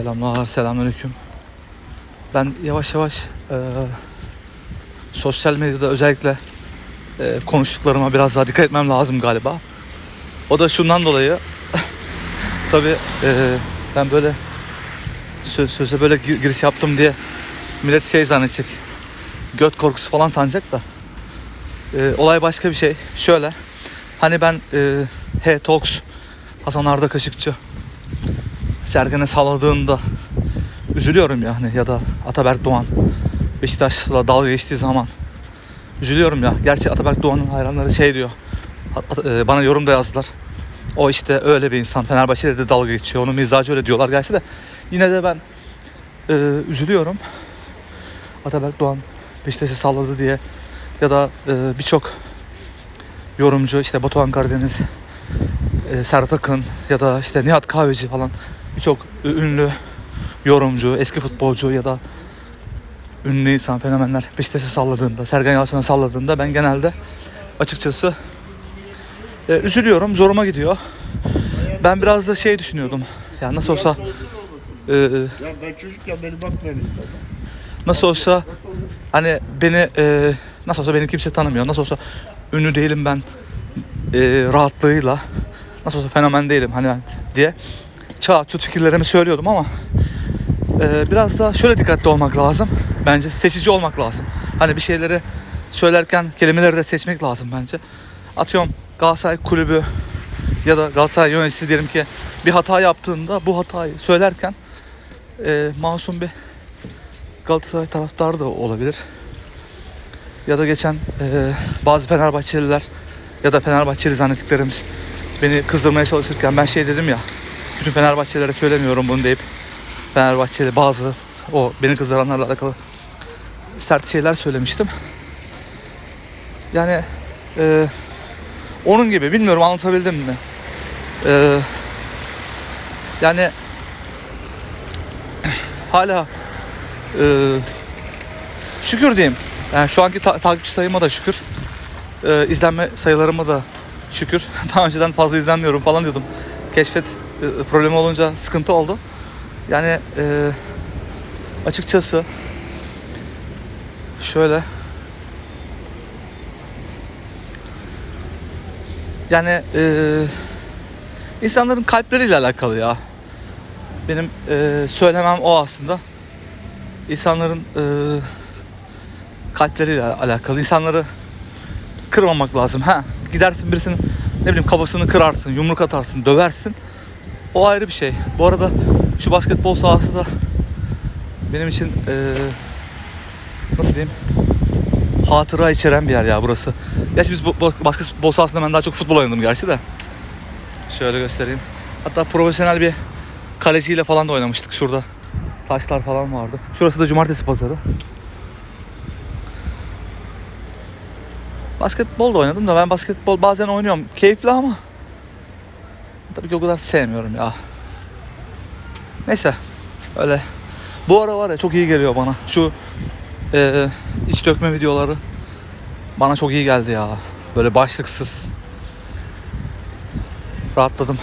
Selamlar, selamünaleyküm. Ben yavaş yavaş e, sosyal medyada özellikle e, konuştuklarıma biraz daha dikkat etmem lazım galiba. O da şundan dolayı tabii e, ben böyle söz, söze böyle gir- giriş yaptım diye millet şey zannedecek. Göt korkusu falan sanacak da. E, olay başka bir şey. Şöyle. Hani ben e, H Talks Hasan Arda Kaşıkçı Sergen'e salladığında üzülüyorum yani ya da Ataberk Doğan Beşiktaş'la dalga geçtiği zaman üzülüyorum ya. Gerçi Ataberk Doğan'ın hayranları şey diyor. E, bana yorum da yazdılar. O işte öyle bir insan. Fenerbahçe'de de dalga geçiyor. Onun mizacı öyle diyorlar gerçi de. Yine de ben e, üzülüyorum. Ataberk Doğan Beşiktaş'ı salladı diye ya da e, birçok yorumcu işte Batuhan Karadeniz, e, Serhat Akın ya da işte Nihat Kahveci falan birçok ünlü yorumcu, eski futbolcu ya da ünlü insan, fenomenler Beşiktaş'ı salladığında, Sergen Yalçın'a salladığında ben genelde açıkçası e, üzülüyorum, zoruma gidiyor. Ben biraz da şey düşünüyordum. Ya nasıl olsa e, Ya ben çocukken beni bakmayan istedim. nasıl olsa hani beni e, nasıl olsa beni kimse tanımıyor. Nasıl olsa ünlü değilim ben e, rahatlığıyla. Nasıl olsa fenomen değilim hani ben diye çağ tut fikirlerimi söylüyordum ama e, biraz da şöyle dikkatli olmak lazım. Bence seçici olmak lazım. Hani bir şeyleri söylerken kelimeleri de seçmek lazım bence. Atıyorum Galatasaray kulübü ya da Galatasaray yöneticisi diyelim ki bir hata yaptığında bu hatayı söylerken e, masum bir Galatasaray taraftarı da olabilir. Ya da geçen e, bazı Fenerbahçeliler ya da Fenerbahçeli zannettiklerimiz beni kızdırmaya çalışırken ben şey dedim ya bütün Fenerbahçelilere söylemiyorum bunu deyip Fenerbahçeli bazı o beni kızdıranlarla alakalı sert şeyler söylemiştim. Yani e, onun gibi bilmiyorum anlatabildim mi? E, yani hala ee, şükür diyeyim. Yani şu anki ta- takipçi sayıma da şükür. Ee, izlenme sayılarıma da şükür. Daha önceden fazla izlenmiyorum falan diyordum. Keşfet e, problemi olunca sıkıntı oldu. Yani e, açıkçası şöyle yani e, insanların kalpleriyle alakalı ya. Benim e, söylemem o aslında insanların e, kalpleriyle alakalı. İnsanları kırmamak lazım. Ha gidersin birisinin ne bileyim kafasını kırarsın, yumruk atarsın, döversin. O ayrı bir şey. Bu arada şu basketbol sahası da benim için e, nasıl diyeyim hatıra içeren bir yer ya burası. Gerçi biz bu, bu basketbol sahasında ben daha çok futbol oynadım gerçi de. Şöyle göstereyim. Hatta profesyonel bir kaleciyle falan da oynamıştık şurada. Taşlar falan vardı. Şurası da cumartesi pazarı. Basketbol da oynadım da ben basketbol bazen oynuyorum. Keyifli ama tabii ki o kadar sevmiyorum ya. Neyse öyle. Bu ara var ya çok iyi geliyor bana. Şu e, iç dökme videoları bana çok iyi geldi ya. Böyle başlıksız. Rahatladım.